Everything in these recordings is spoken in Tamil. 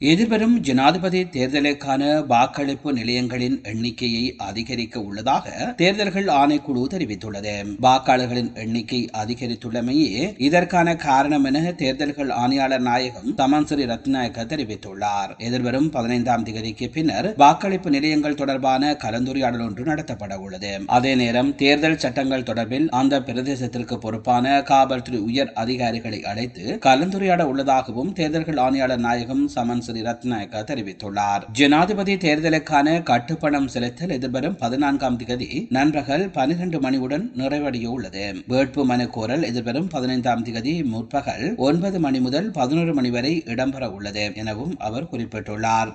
எதிர்வரும் ஜனாதிபதி தேர்தலுக்கான வாக்களிப்பு நிலையங்களின் எண்ணிக்கையை அதிகரிக்க உள்ளதாக தேர்தல்கள் ஆணைக்குழு தெரிவித்துள்ளது. வாக்காளர்களின் எண்ணிக்கை அதிகரித்துள்ளமையே இதற்கான காரணம் என தேர்தல்கள் ஆணையாளர் நாயகம் தமன்சிறி ரத்நாயக்க தெரிவித்துள்ளார். எதிர்வரும் பதினைந்தாம் தேதிக்கு பின்னர் வாக்களிப்பு நிலையங்கள் தொடர்பான கலந்துரையாடல் ஒன்று நடத்தப்பட உள்ளது. அதே நேரம் தேர்தல் சட்டங்கள் தொடர்பில் அந்த பிரதேசத்திற்கு பொறுப்பான காவல்துறை உயர் அதிகாரிகளை அழைத்து கலந்துரையாட உள்ளதாகவும் தேர்தல்கள் ஆணையாளர் நாயகம் சமன் ஸ்ரீ ரத்நாயக்கா தெரிவித்துள்ளார். ஜனாதிபதி தேர்தலுக்கான கட்டுப்பணம் செலுத்தல் எதிர்வரும் பதினான்காம் தேதி நண்பகல் பனிரெண்டு மணியுடன் நிறைவடைய உள்ளது வேட்பு மனு கோரல் எதிர்வரும் பதினைந்தாம் தேதி முற்பகல் ஒன்பது மணி முதல் பதினோரு மணி வரை இடம்பெற உள்ளது எனவும் அவர் குறிப்பிட்டுள்ளார்.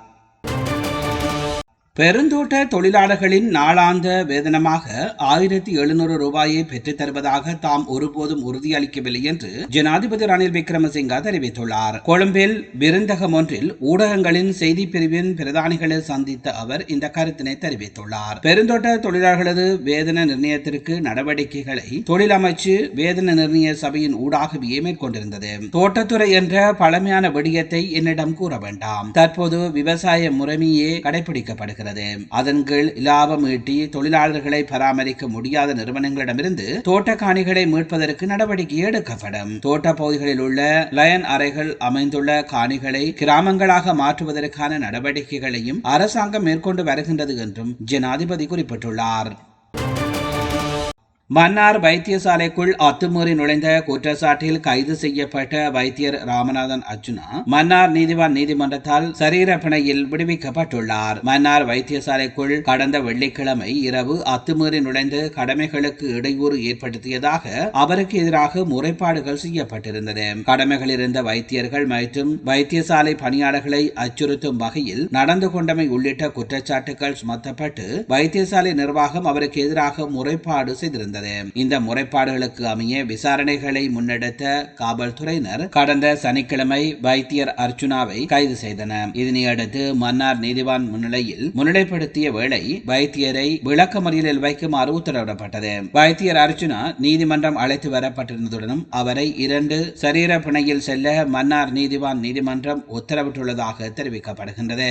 பெருந்தோட்ட தொழிலாளர்களின் நாளாந்த வேதனமாக ஆயிரத்தி எழுநூறு ரூபாயை பெற்றுத் தருவதாக தாம் ஒருபோதும் உறுதியளிக்கவில்லை என்று ஜனாதிபதி ரணில் விக்ரமசிங்கா தெரிவித்துள்ளார். கொழும்பில் விருந்தகம் ஒன்றில் ஊடகங்களின் செய்தி பிரிவின் பிரதானிகளை சந்தித்த அவர் இந்த கருத்தினை தெரிவித்துள்ளார். பெருந்தோட்ட தொழிலாளர்களது வேதன நிர்ணயத்திற்கு நடவடிக்கைகளை தொழில் அமைச்சு வேதன நிர்ணய சபையின் ஊடாகவே மேற்கொண்டிருந்தது. தோட்டத்துறை என்ற பழமையான விடயத்தை என்னிடம் கூற வேண்டாம். தற்போது விவசாய முறைமையே கடைபிடிக்கப்படுகிறது வருகிறது. அதன் கீழ் லாபம் ஈட்டி தொழிலாளர்களை பராமரிக்க முடியாத நிறுவனங்களிடமிருந்து தோட்ட காணிகளை மீட்பதற்கு நடவடிக்கை எடுக்கப்படும். தோட்ட பகுதிகளில் உள்ள லயன் அறைகள் அமைந்துள்ள காணிகளை கிராமங்களாக மாற்றுவதற்கான நடவடிக்கைகளையும் அரசாங்கம் மேற்கொண்டு வருகின்றது என்றும் ஜனாதிபதி குறிப்பிட்டுள்ளார். மன்னார் வைத்தியசாலைக்குள் அத்துமீறி நுழைந்த குற்றச்சாட்டில் கைது செய்யப்பட்ட வைத்தியர் ராமநாதன் அர்ஜுனா மன்னார் நீதிவான் நீதிமன்றத்தால் சரீர பிணையில் விடுவிக்கப்பட்டுள்ளார். மன்னார் வைத்தியசாலைக்குள் கடந்த வெள்ளிக்கிழமை இரவு அத்துமீறி நுழைந்து கடமைகளுக்கு இடையூறு ஏற்படுத்தியதாக அவருக்கு எதிராக முறைப்பாடுகள் செய்யப்பட்டிருந்தது. கடமைகள் இருந்த வைத்தியர்கள் மற்றும் வைத்தியசாலை பணியாளர்களை அச்சுறுத்தும் வகையில் நடந்து கொண்டமை உள்ளிட்ட குற்றச்சாட்டுகள் சுமத்தப்பட்டு வைத்தியசாலை நிர்வாகம் அவருக்கு எதிராக முறைப்பாடு செய்திருந்தது. இருந்தது. இந்த முறைப்பாடுகளுக்கு அமைய விசாரணைகளை முன்னெடுத்த காவல்துறையினர் கடந்த சனிக்கிழமை வைத்தியர் அர்ச்சுனாவை கைது செய்தனர். இதனையடுத்து மன்னார் நீதிவான் முன்னிலையில் முன்னிலைப்படுத்திய வேளை வைத்தியரை விளக்க மறியலில் வைக்குமாறு உத்தரவிடப்பட்டது. வைத்தியர் அர்ச்சுனா நீதிமன்றம் அழைத்து வரப்பட்டிருந்ததுடனும் அவரை இரண்டு சரீர பிணையில் செல்ல மன்னார் நீதிவான் நீதிமன்றம் உத்தரவிட்டுள்ளதாக தெரிவிக்கப்படுகின்றது.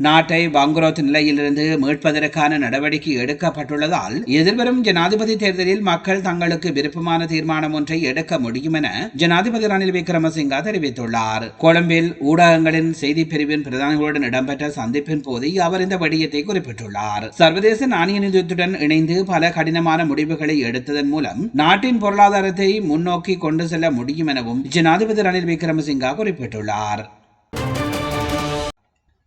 நாட்டை வாங்குரோத் நிலையிலிருந்து மீட்பதற்கான நடவடிக்கை எடுக்கப்பட்டுள்ளதால் எதிர்வரும் ஜனாதிபதி தேர்தலில் மக்கள் தங்களுக்கு விருப்பமான தீர்மானம் ஒன்றை எடுக்க முடியும் என ஜனாதிபதி ரணில் விக்ரமசிங்கா தெரிவித்துள்ளார். கொழும்பில் ஊடகங்களின் செய்தி பிரிவின் பிரதானிகளுடன் இடம்பெற்ற சந்திப்பின் போது அவர் இந்த விடயத்தை குறிப்பிட்டுள்ளார். சர்வதேச நாணய நிதியத்துடன் இணைந்து பல கடினமான முடிவுகளை எடுத்ததன் மூலம் நாட்டின் பொருளாதாரத்தை முன்னோக்கி கொண்டு செல்ல முடியும் எனவும் ஜனாதிபதி ரணில் விக்ரமசிங்கா குறிப்பிட்டுள்ளார்.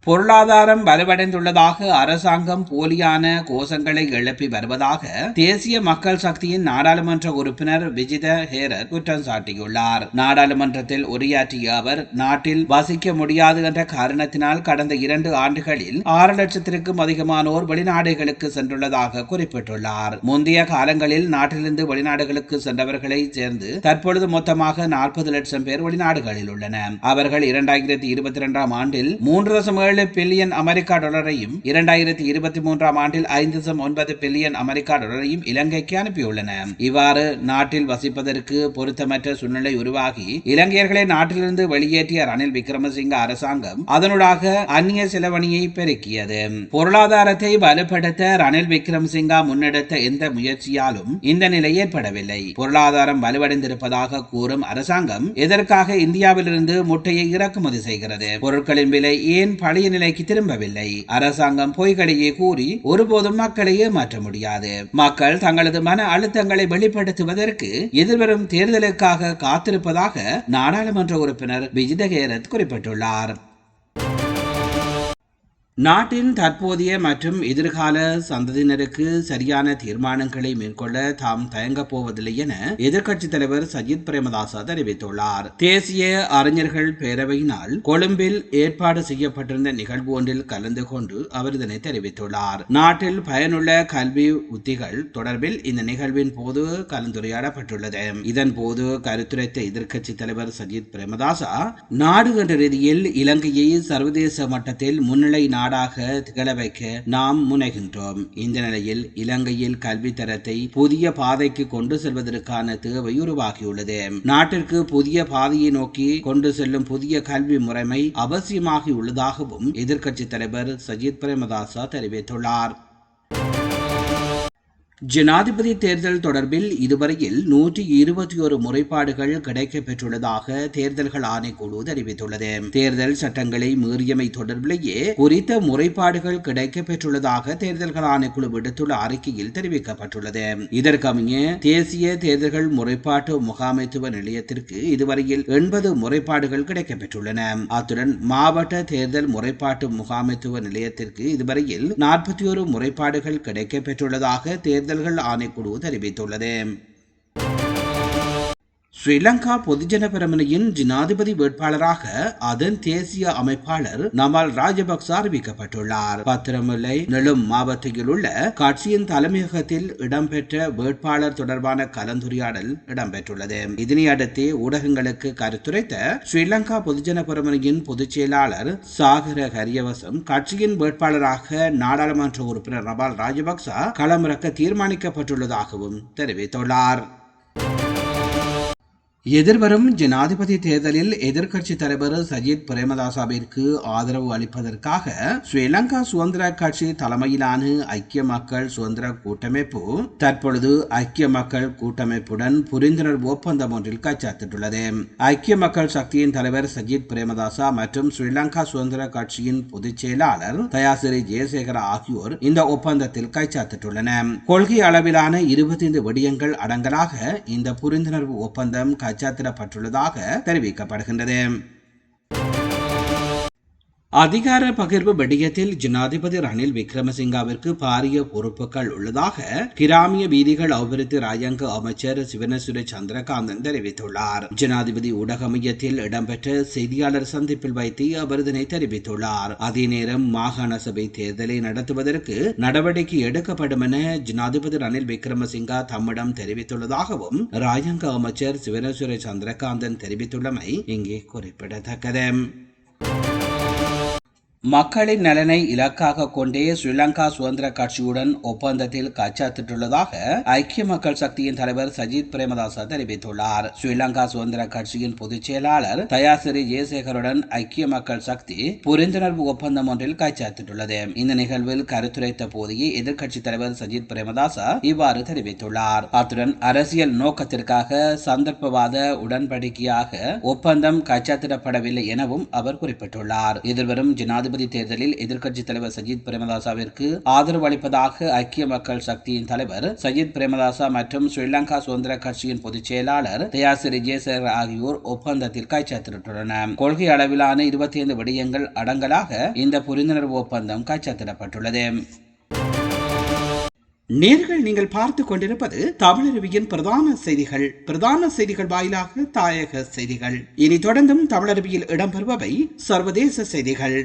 பொருளாதாரம் வலுவடைந்துள்ளதாக அரசாங்கம் போலியான கோஷங்களை எழுப்பி வருவதாக தேசிய மக்கள் சக்தியின் நாடாளுமன்ற உறுப்பினர் விஜித ஹேரர் குற்றம் சாட்டியுள்ளார். நாடாளுமன்றத்தில் உரையாற்றிய அவர் நாட்டில் வசிக்க முடியாது என்ற காரணத்தினால் கடந்த இரண்டு ஆண்டுகளில் ஆறு லட்சத்திற்கும் அதிகமானோர் வெளிநாடுகளுக்கு சென்றுள்ளதாக குறிப்பிட்டுள்ளார். முந்தைய காலங்களில் நாட்டிலிருந்து வெளிநாடுகளுக்கு சென்றவர்களை சேர்ந்து தற்பொழுது மொத்தமாக நாற்பது லட்சம் பேர் வெளிநாடுகளில் உள்ளனர். அவர்கள் இரண்டாயிரத்தி இருபத்தி இரண்டாம் ஆண்டில் மூன்று தசம் ஏழு பில்லியன் அமெரிக்கா டாலரையும் இரண்டாயிரத்தி இருபத்தி மூன்றாம் ஆண்டில் ஐந்து தசம் ஒன்பது பில்லியன் அமெரிக்கா டாலரையும் இலங்கைக்கு அனுப்பியுள்ளன. இவ்வாறு நாட்டில் வசிப்பதற்கு பொருத்தமற்ற சூழ்நிலை உருவாகி இலங்கையர்களை நாட்டிலிருந்து வெளியேற்றிய ரணில் விக்ரமசிங்க அரசாங்கம் அதனூடாக அந்நிய செலவணியை பெருக்கியது. பொருளாதாரத்தை வலுப்படுத்த ரணில் விக்ரமசிங்கா முன்னெடுத்த எந்த முயற்சியாலும் இந்த நிலை ஏற்படவில்லை. பொருளாதாரம் வலுவடைந்திருப்பதாக கூறும் அரசாங்கம் எதற்காக இந்தியாவிலிருந்து முட்டையை இறக்குமதி செய்கிறது? பொருட்களின் விலை ஏன் பழைய நிலைக்கு திரும்பவில்லை. அரசாங்கம் பொய்களையே கூறி ஒருபோதும் மக்களை ஏமாற்ற முடியாது. மக்கள் தங்களது மன அழுத்தங்களை வெளிப்படுத்துவதற்கு எதிர்வரும் தேர்தலுக்காக காத்திருப்பதாக நாடாளுமன்ற உறுப்பினர் விஜிதகேரத் குறிப்பிட்டுள்ளார். நாட்டின் தற்போதைய மற்றும் எதிர்கால சந்ததியினருக்கு சரியான தீர்மானங்களை மேற்கொள்ள தாம் தயங்கப் போவதில்லை என எதிர்க்கட்சித் தலைவர் சஜித் பிரேமதாசா தெரிவித்துள்ளார். தேசிய அறிஞர்கள் பேரவையினால் கொழும்பில் ஏற்பாடு செய்யப்பட்டிருந்த நிகழ்வு ஒன்றில் கலந்து கொண்டு அவர் இதனை தெரிவித்துள்ளார். நாட்டில் பயனுள்ள கல்வி உத்திகள் தொடர்பில் இந்த நிகழ்வின் போது கலந்துரையாடப்பட்டுள்ளது. இதன் போது கருத்துரைத்த எதிர்க்கட்சித் தலைவர் சஜித் பிரேமதாசா நாடு என்ற ரீதியில் இலங்கையை சர்வதேச மட்டத்தில் முன்னிலை நாடாக திகழ வைக்க நாம் முனைகின்றோம். இந்த நிலையில் இலங்கையில் கல்வி தரத்தை புதிய பாதைக்கு கொண்டு செல்வதற்கான தேவை உருவாகியுள்ளது. நாட்டிற்கு புதிய பாதையை நோக்கி கொண்டு செல்லும் புதிய கல்வி முறைமை அவசியமாகி உள்ளதாகவும் எதிர்க்கட்சித் தலைவர் சஜித் பிரேமதாசா தெரிவித்துள்ளார். ஜனாதிபதி தேர்தல் தொடர்பில் இதுவரையில் நூற்றி இருபத்தி ஒரு முறைப்பாடுகள் கிடைக்கப்பெற்றுள்ளதாக தேர்தல்கள் ஆணைக்குழு தெரிவித்துள்ளது. தேர்தல் சட்டங்களை மீறியமை தொடர்பிலேயே குறித்த முறைப்பாடுகள் கிடைக்கப்பெற்றுள்ளதாக தேர்தல்கள் ஆணைக்குழு விடுத்துள்ள அறிக்கையில் தெரிவிக்கப்பட்டுள்ளது. இதற்கமைய தேசிய தேர்தல்கள் முறைப்பாட்டு முகாமைத்துவ நிலையத்திற்கு இதுவரையில் எண்பது முறைப்பாடுகள் கிடைக்கப்பெற்றுள்ளன. அத்துடன் மாவட்ட தேர்தல் முறைப்பாட்டு முகாமைத்துவ நிலையத்திற்கு இதுவரையில் நாற்பத்தி ஒரு முறைப்பாடுகள் கிடைக்கப்பெற்றுள்ளதாக தேர்தல் தேர்தல்கள் ஆணைக்குழு தெரிவித்துள்ளது ஸ்ரீலங்கா பொதுஜன பெரமுனையின் ஜனாதிபதி வேட்பாளராக அதன் தேசிய அமைப்பாளர் நமால் ராஜபக்ச அறிவிக்கப்பட்டுள்ளார். பத்திரமுல்லை நெலும் மாவட்டத்தில் உள்ள கட்சியின் தலைமையகத்தில் இடம்பெற்ற வேட்பாளர் தொடர்பான கலந்துரையாடல் இடம்பெற்றுள்ளது. இதனையடுத்து ஊடகங்களுக்கு கருத்துரைத்த ஸ்ரீலங்கா பொதுஜன பெரமுனையின் பொதுச் செயலாளர் சாகர ஹரியவசம் கட்சியின் வேட்பாளராக நாடாளுமன்ற உறுப்பினர் நபால் ராஜபக்ச களமிறக்க தீர்மானிக்கப்பட்டுள்ளதாகவும் தெரிவித்துள்ளார். எதிர்வரும் ஜனாதிபதி தேர்தலில் எதிர்க்கட்சி தலைவர் சஜித் பிரேமதாசாவிற்கு ஆதரவு அளிப்பதற்காக ஸ்ரீலங்கா சுதந்திர கட்சி தலைமையிலான ஐக்கிய மக்கள் சுதந்திர கூட்டமைப்பு தற்பொழுது ஐக்கிய மக்கள் கூட்டமைப்புடன் புரிந்துணர்வு ஒப்பந்தம் ஒன்றில் கைச்சாத்திட்டுள்ளது. ஐக்கிய மக்கள் சக்தியின் தலைவர் சஜித் பிரேமதாசா மற்றும் ஸ்ரீலங்கா சுதந்திர கட்சியின் பொதுச் செயலாளர் தயாசிரி ஜெயசேகர ஆகியோர் இந்த ஒப்பந்தத்தில் கைச்சாத்திட்டுள்ளனர். கொள்கை அளவிலான இருபத்தி ஐந்து விடயங்கள் அடங்கலாக இந்த புரிந்துணர்வு ஒப்பந்தம் அச்சாத்திடப்பட்டுள்ளதாக தெரிவிக்கப்படுகின்றது. அதிகார பகிர்வு விடயத்தில் ஜனாதிபதி ரணில் விக்ரமசிங்காவிற்கு பாரிய பொறுப்புகள் உள்ளதாக கிராமிய வீதிகள் அபிவிருத்தி ராஜாங்க அமைச்சர் சிவனசுர சந்திரகாந்தன் தெரிவித்துள்ளார். ஜனாதிபதி ஊடக மையத்தில் இடம்பெற்ற செய்தியாளர் சந்திப்பில் வைத்து அவர் இதனை தெரிவித்துள்ளார். அதே நேரம் மாகாண சபை தேர்தலை நடத்துவதற்கு நடவடிக்கை எடுக்கப்படும் என ஜனாதிபதி ரணில் விக்ரமசிங்கா தம்மிடம் தெரிவித்துள்ளதாகவும் ராஜாங்க அமைச்சர் சிவனசுர சந்திரகாந்தன் தெரிவித்துள்ளமை இங்கே குறிப்பிடத்தக்கது. மக்களின் நலனை இலக்காக கொண்டே ஸ்ரீலங்கா சுதந்திர கட்சியுடன் ஒப்பந்தத்தில் கச்சாத்திட்டுள்ளதாக ஐக்கிய மக்கள் சக்தியின் தலைவர் சஜித் பிரேமதாச தெரிவித்துள்ளார். ஸ்ரீலங்கா சுதந்திர கட்சியின் பொதுச் செயலாளர் தயாசிரி ஜெயசேகருடன் ஐக்கிய மக்கள் சக்தி புரிந்துணர்வு ஒப்பந்தம் ஒன்றில் கைச்சாத்திட்டுள்ளது இந்த நிகழ்வில் கருத்துரைத்த போதையே எதிர்க்கட்சித் தலைவர் சஜித் பிரேமதாச இவ்வாறு தெரிவித்துள்ளார். அத்துடன் அரசியல் நோக்கத்திற்காக சந்தர்ப்பவாத உடன்படிக்கையாக ஒப்பந்தம் கைச்சாத்திடப்படவில்லை எனவும் அவர் குறிப்பிட்டுள்ளார். எதிர்வரும் ஜனாதிபதி ஜனாதிபதி தேர்தலில் எதிர்க்கட்சித் தலைவர் சஜித் பிரேமதாசாவிற்கு ஆதரவு அளிப்பதாக ஐக்கிய மக்கள் சக்தியின் தலைவர் சஜித் பிரேமதாசா மற்றும் ஸ்ரீலங்கா சுதந்திர கட்சியின் பொதுச் செயலாளர் தயாசிரி ஜெயசேகர் ஆகியோர் ஒப்பந்தத்தில் கைச்சாத்திட்டுள்ளனர் கொள்கை அளவிலான இருபத்தி ஐந்து விடயங்கள் அடங்கலாக இந்த புரிந்துணர்வு ஒப்பந்தம் கைச்சாத்திடப்பட்டுள்ளது நேர்கள் நீங்கள் பார்த்து கொண்டிருப்பது தமிழருவியின் பிரதான செய்திகள். பிரதான செய்திகள் வாயிலாக தாயக செய்திகள். இனி தொடர்ந்தும் தமிழருவியில் இடம்பெறுபவை சர்வதேச செய்திகள்.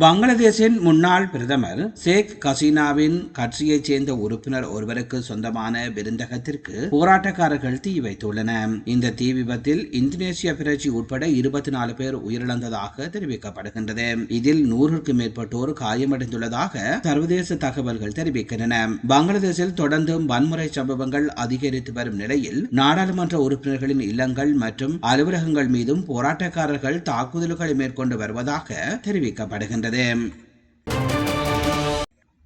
பங்களாதேஷின் முன்னாள் பிரதமர் ஷேக் ஹசீனாவின் கட்சியைச் சேர்ந்த உறுப்பினர் ஒருவருக்கு சொந்தமான விருந்தகத்திற்கு போராட்டக்காரர்கள் தீ வைத்துள்ளனர். இந்த தீ விபத்தில் இந்தோனேசிய பிரட்சி உட்பட இருபத்தி நாலு பேர் உயிரிழந்ததாக தெரிவிக்கப்படுகின்றது. இதில் நூறுக்கும் மேற்பட்டோர் காயமடைந்துள்ளதாக சர்வதேச தகவல்கள் தெரிவிக்கின்றன. பங்களாதேஷில் தொடர்ந்தும் வன்முறை சம்பவங்கள் அதிகரித்து வரும் நிலையில் நாடாளுமன்ற உறுப்பினர்களின் இல்லங்கள் மற்றும் அலுவலகங்கள் மீதும் போராட்டக்காரர்கள் தாக்குதல்களை மேற்கொண்டு வருவதாக தெரிவிக்கப்படுகின்றது. வருகின்றது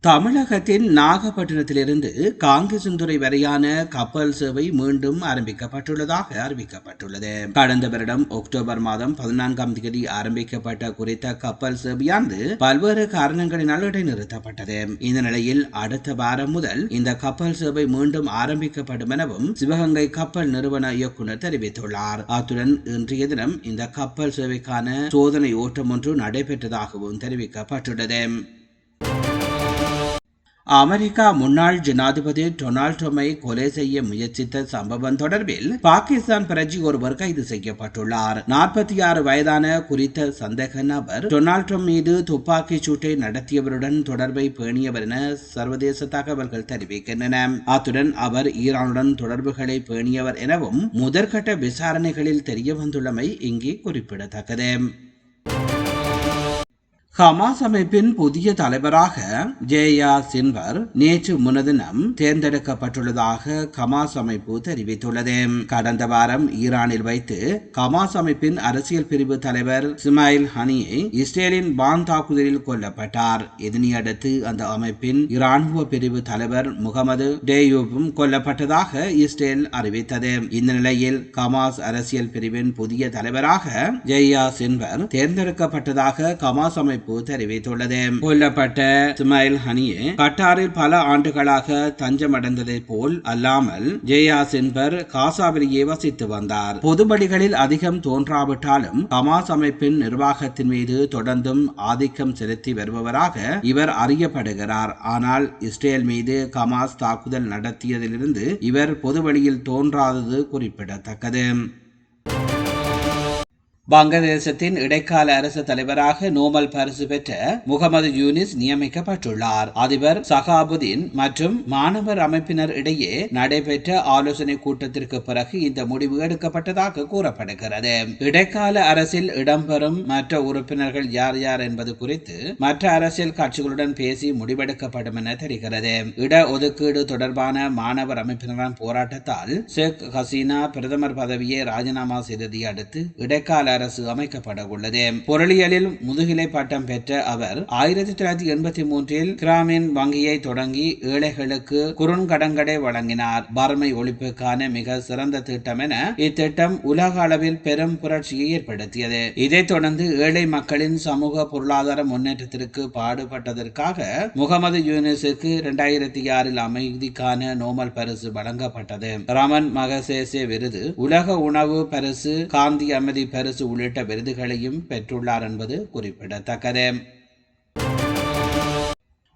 தமிழகத்தின் நாகப்பட்டினத்திலிருந்து காங்கேசன்துறை வரையான கப்பல் சேவை மீண்டும் ஆரம்பிக்கப்பட்டுள்ளதாக அறிவிக்கப்பட்டுள்ளது. கடந்த வருடம் அக்டோபர் மாதம் பதினான்காம் தேதி ஆரம்பிக்கப்பட்ட குறித்த கப்பல் சேவையானது பல்வேறு காரணங்களினால் இடைநிறுத்தப்பட்டது இந்த நிலையில் அடுத்த வாரம் முதல் இந்த கப்பல் சேவை மீண்டும் ஆரம்பிக்கப்படும் எனவும் சிவகங்கை கப்பல் நிறுவன இயக்குநர் தெரிவித்துள்ளார். அத்துடன் இன்றைய தினம் இந்த கப்பல் சேவைக்கான சோதனை ஓட்டம் ஒன்று நடைபெற்றதாகவும் தெரிவிக்கப்பட்டுள்ளது. அமெரிக்கா முன்னாள் ஜனாதிபதி டொனால்ட் ட்ரம்பை கொலை செய்ய முயற்சித்த சம்பவம் தொடர்பில் பாகிஸ்தான் பிரஜி ஒருவர் கைது செய்யப்பட்டுள்ளார். நாற்பத்தி ஆறு வயதான குறித்த சந்தேக நபர் டொனால்ட் ட்ரம்ப் மீது துப்பாக்கிச் சூட்டை நடத்தியவருடன் தொடர்பை பேணியவர் என சர்வதேச தகவல்கள் தெரிவிக்கின்றன. அத்துடன் அவர் ஈரானுடன் தொடர்புகளை பேணியவர் எனவும் முதற்கட்ட விசாரணைகளில் தெரிய வந்துள்ளமை இங்கே குறிப்பிடத்தக்கது. ஹமாஸ் அமைப்பின் புதிய தலைவராக ஜேயா சின்வர் நேற்று முனதினம் தேர்ந்தெடுக்கப்பட்டுள்ளதாக ஹமாஸ் அமைப்பு தெரிவித்துள்ளது. கடந்த வாரம் ஈரானில் வைத்து ஹமாஸ் அமைப்பின் அரசியல் பிரிவு தலைவர் சிமாயில் ஹனியை இஸ்ரேலின் பான் தாக்குதலில் கொல்லப்பட்டார். இதனையடுத்து அந்த அமைப்பின் இராணுவ பிரிவு தலைவர் முகமது டேயூபும் கொல்லப்பட்டதாக இஸ்ரேல் அறிவித்தது. இந்த நிலையில் ஹமாஸ் அரசியல் பிரிவின் புதிய தலைவராக ஜெய்யா சின்வர் தேர்ந்தெடுக்கப்பட்டதாக ஹமாஸ் அமைப்பு அமைப்பு தெரிவித்துள்ளது. கொல்லப்பட்ட சுமைல் ஹனியே கட்டாரில் பல ஆண்டுகளாக தஞ்சமடைந்ததை போல் அல்லாமல் ஜெயா சின்பர் காசாவிலேயே வசித்து வந்தார். பொதுபடிகளில் அதிகம் தோன்றாவிட்டாலும் ஹமாஸ் அமைப்பின் நிர்வாகத்தின் மீது தொடர்ந்தும் ஆதிக்கம் செலுத்தி வருபவராக இவர் அறியப்படுகிறார். ஆனால் இஸ்ரேல் மீது ஹமாஸ் தாக்குதல் நடத்தியதிலிருந்து இவர் பொதுவழியில் தோன்றாதது குறிப்பிடத்தக்கது. வங்கதேசத்தின் இடைக்கால அரசு தலைவராக நோமல் பரிசு பெற்ற முகமது யூனிஸ் நியமிக்கப்பட்டுள்ளார். அதிபர் சகாபுதீன் மற்றும் மாணவர் அமைப்பினர் இடையே நடைபெற்ற ஆலோசனை கூட்டத்திற்கு பிறகு இந்த முடிவு எடுக்கப்பட்டதாக கூறப்படுகிறது. இடைக்கால அரசில் இடம்பெறும் மற்ற உறுப்பினர்கள் யார் யார் என்பது குறித்து மற்ற அரசியல் கட்சிகளுடன் பேசி முடிவெடுக்கப்படும் என தெரிகிறது. இட ஒதுக்கீடு தொடர்பான மாணவர் அமைப்பினரின் போராட்டத்தால் ஷேக் ஹசீனா பிரதமர் பதவியை ராஜினாமா செய்ததை அடுத்து இடைக்கால அரசு அமைக்கப்பட உள்ளது பொருளியலில் முதுகிலை பட்டம் பெற்ற அவர் ஆயிரத்தி தொள்ளாயிரத்தி எண்பத்தி மூன்றில் கிராமின் வங்கியை தொடங்கி ஏழைகளுக்கு குறுங்கடன்களை வழங்கினார். வறுமை ஒழிப்புக்கான மிக சிறந்த திட்டம் என இத்திட்டம் உலக அளவில் பெரும் புரட்சியை ஏற்படுத்தியது. இதைத் தொடர்ந்து ஏழை மக்களின் சமூக பொருளாதார முன்னேற்றத்திற்கு பாடுபட்டதற்காக முகமது யூனிஸுக்கு இரண்டாயிரத்தி ஆறில் அமைதிக்கான நோமல் பரிசு வழங்கப்பட்டது. ரமன் மகசேசே விருது உலக உணவு பரிசு காந்தி அமைதி பரிசு உள்ளிட்ட விருதுகளையும் பெற்றுள்ளார் என்பது குறிப்பிடத்தக்கது.